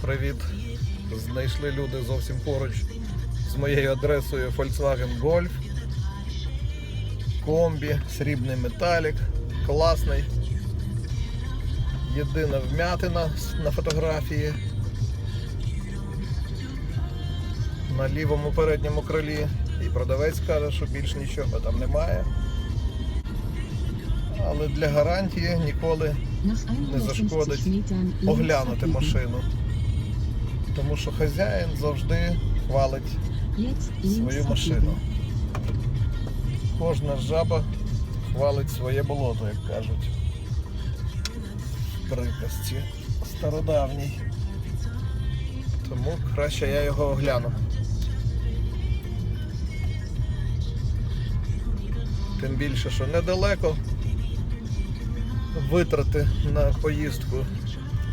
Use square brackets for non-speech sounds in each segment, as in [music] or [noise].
Привіт. Знайшли люди зовсім поруч з моєю адресою Volkswagen Golf. Комбі, срібний металік, класний. Єдина вмятина на фотографії. На лівому передньому крилі. І продавець каже, що більш нічого там немає. Але для гарантії ніколи Не зашкодить оглянути машину. Тому що хазяїн завжди хвалить свою машину. Кожна жаба хвалить своє болото, як кажуть. В приказці стародавній. Тому краще я його огляну. Тим більше, що недалеко. Витрати на поїздку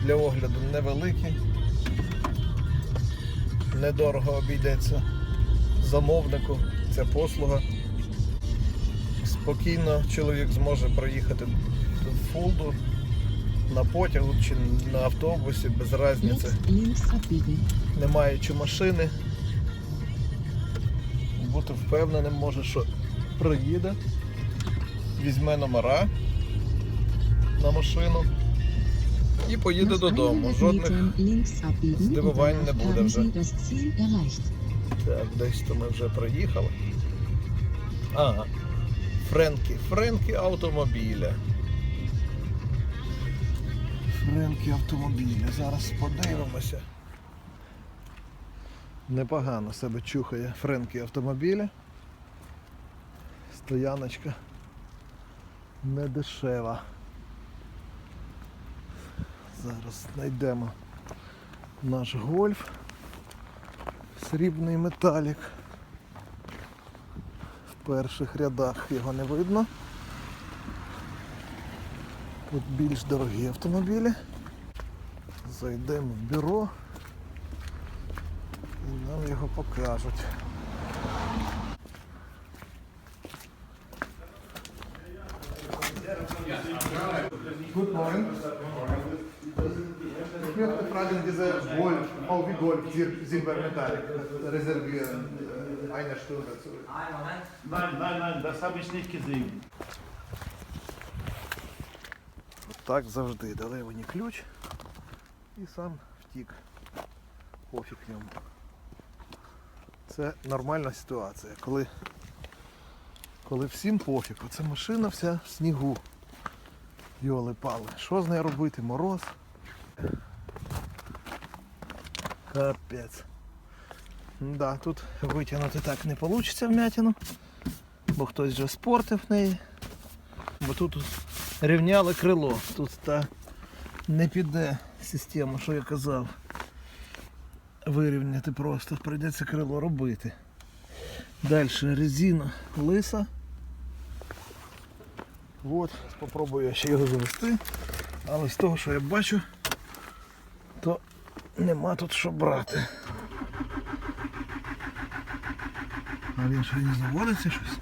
для огляду невеликі. Недорого обійдеться замовнику. Це послуга. Спокійно чоловік зможе проїхати до Фулду на потягу чи на автобусі без різниці. Не маючи машини. Бути впевненим може, що приїде, візьме номера на машину і поїде додому. Жодних здивувань не буде вже. Так, десь то ми вже проїхали. Ага. Френкі. Френкі автомобіля. Френкі автомобіля. Зараз подивимося. Непогано себе чухає Френкі автомобіля. Стояночка не дешева. Зараз знайдемо наш гольф. Срібний металік. В перших рядах його не видно. Тут більш дорогі автомобілі. Зайдемо в бюро і нам його покажуть. Good morning. Fragen, diese Golf, VW Golf Silbermetall reservieren, eine Stunde zurück. Nein, nein, nein, das habe ich nicht gesehen. Так завжди дали мені ключ і сам втік. Пофіг йому. Це нормальна ситуація, коли, коли всім пофіг. Оце машина вся в снігу. Йоли пали. Що з нею робити? Мороз. Капець. Да, тут витягнути так не вийде вмятину, бо хтось вже спортив неї. Бо тут рівняли крило. Тут та не піде система, що я казав. Вирівняти просто, прийдеться крило робити. Далі резина лиса. От, спробую я ще його завести. Але з того, що я бачу, нема тут що брати. А він що не заводиться щось?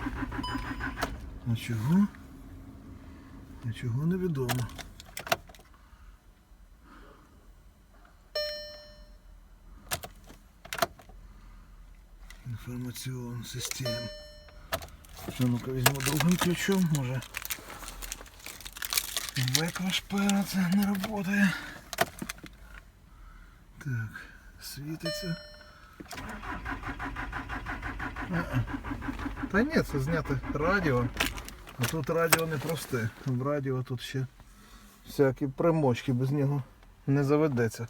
А чого? Нічого не відомо. Інформаційна система. Що, ну-ка візьму другим ключом, може. Веква шпера це не працює. Так, світиться. Та ні, це зняти радіо. А тут радіо не просте. В радіо тут ще всякі примочки без нього не заведеться.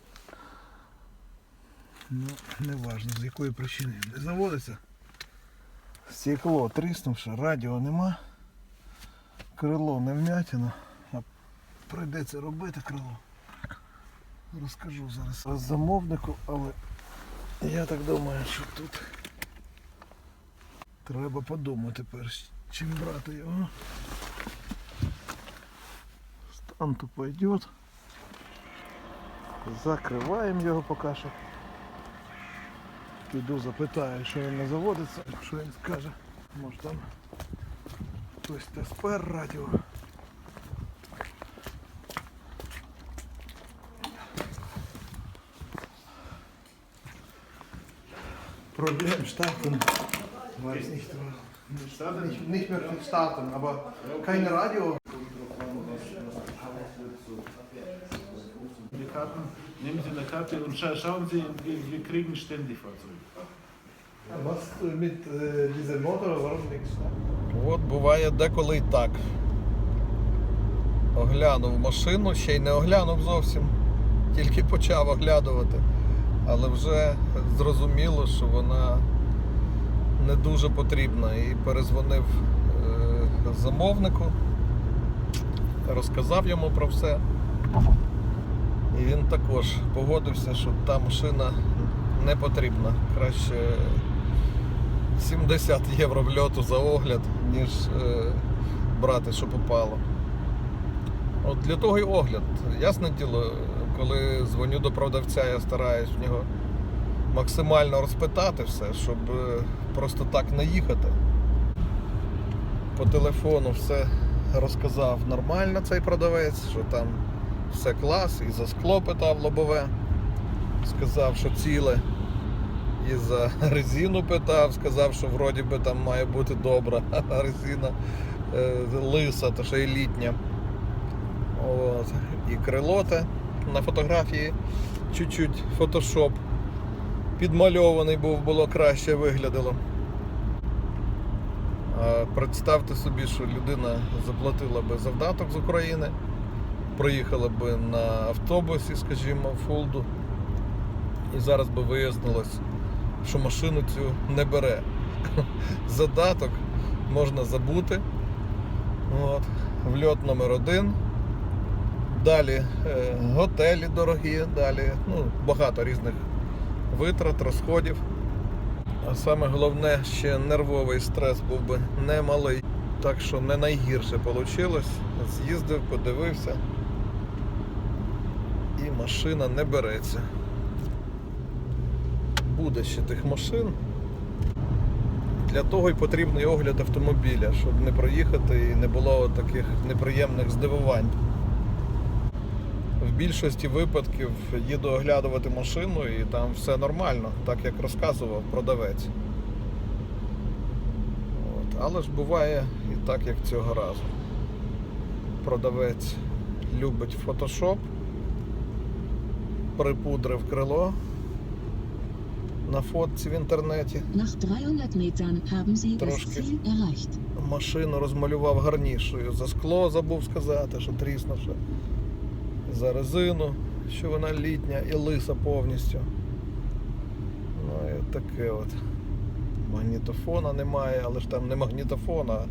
Ну, не важно, з якої причини не заводиться. Стекло тріснувши, радіо нема. Крило не вмятіно, а прийдеться робити крило. Розкажу зараз замовнику, але я так думаю, що тут треба подумати перш чим брати його. Стан то пойдет. Закриваємо його поки що. Піду запитаю, що він не заводиться, що він скаже. Може там хтось те спер радіо. Problem starten. Weiß nicht, nicht, nicht mehr starten, aber kein Radio. Die Karten, nehmen Sie eine Karte und scha schauen Sie, wir, wir kriegen ständig Fahrzeuge. Was äh, mit äh, diesem Motor, warum nichts? От буває деколи і так. Оглянув машину, ще й не оглянув зовсім, тільки почав оглядувати. Але вже зрозуміло, що вона не дуже потрібна. І перезвонив е, замовнику, розказав йому про все. І він також погодився, що та машина не потрібна. Краще 70 євро в льоту за огляд, ніж е, брати, що попало. От для того і огляд. Ясне діло, коли дзвоню до продавця, я стараюсь в нього максимально розпитати все, щоб е, просто так не їхати. По телефону все розказав нормально цей продавець, що там все клас, і за скло питав лобове. Сказав, що ціле. І за резину питав, сказав, що вроді би там має бути добра, [laughs] резина е, лиса, то що і літня. От. І крило те на фотографії чуть-чуть фотошоп підмальований був, було краще виглядало. Представте собі, що людина заплатила би завдаток з України, проїхала би на автобусі, скажімо, Фулду, і зараз би вияснилось, що машину цю не бере. [laughs] Задаток можна забути. От. Вльот номер один. Далі е, готелі дорогі, далі ну, багато різних витрат, розходів. А саме головне, ще нервовий стрес був би немалий. Так що не найгірше вийшло. З'їздив, подивився. І машина не береться буде ще тих машин. Для того і потрібний огляд автомобіля, щоб не проїхати і не було таких неприємних здивувань. В більшості випадків їду оглядувати машину і там все нормально, так як розказував продавець. От. Але ж буває і так, як цього разу. Продавець любить фотошоп, припудрив крило на фотці в інтернеті. Nach 300 Metern haben Sie das Трошки. Машину розмалював гарнішою. За скло забув сказати, що тріснувши. За резину, що вона літня і лиса повністю. Ну і таке от. Магнітофона немає, але ж там не магнітофон, а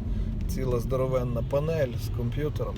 ціла здоровенна панель з комп'ютером.